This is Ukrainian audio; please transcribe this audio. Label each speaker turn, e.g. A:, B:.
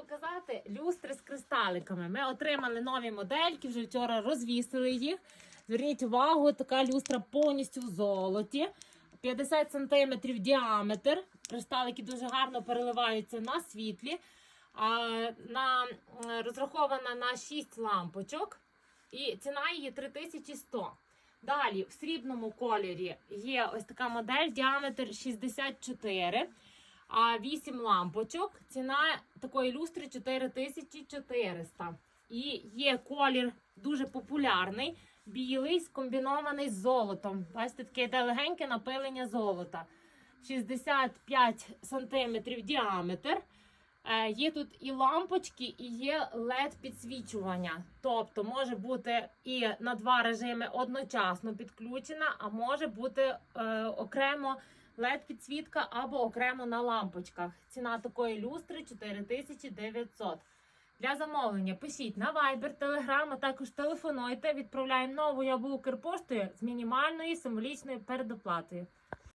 A: показати люстри з кристаликами. Ми отримали нові модельки, вже вчора розвісили їх. Зверніть увагу, така люстра повністю в золоті. 50 см діаметр. Кристалики дуже гарно переливаються на світлі. На, розрахована на 6 лампочок. І ціна її 3100. Далі в срібному кольорі є ось така модель, діаметр 64, а 8 лампочок. Ціна такої люстри 4400. І є колір дуже популярний, білий, скомбінований з золотом. Бачите, таке легеньке напилення золота. 65 см діаметр. Е, Є тут і лампочки, і є led підсвічування. Тобто може бути і на два режими одночасно підключена, а може бути е, окремо led підсвітка або окремо на лампочках. Ціна такої люстри 4900. Для замовлення пишіть на Viber, Telegram, а також телефонуйте. Відправляємо новою або Укрпоштою з мінімальною символічною передоплатою.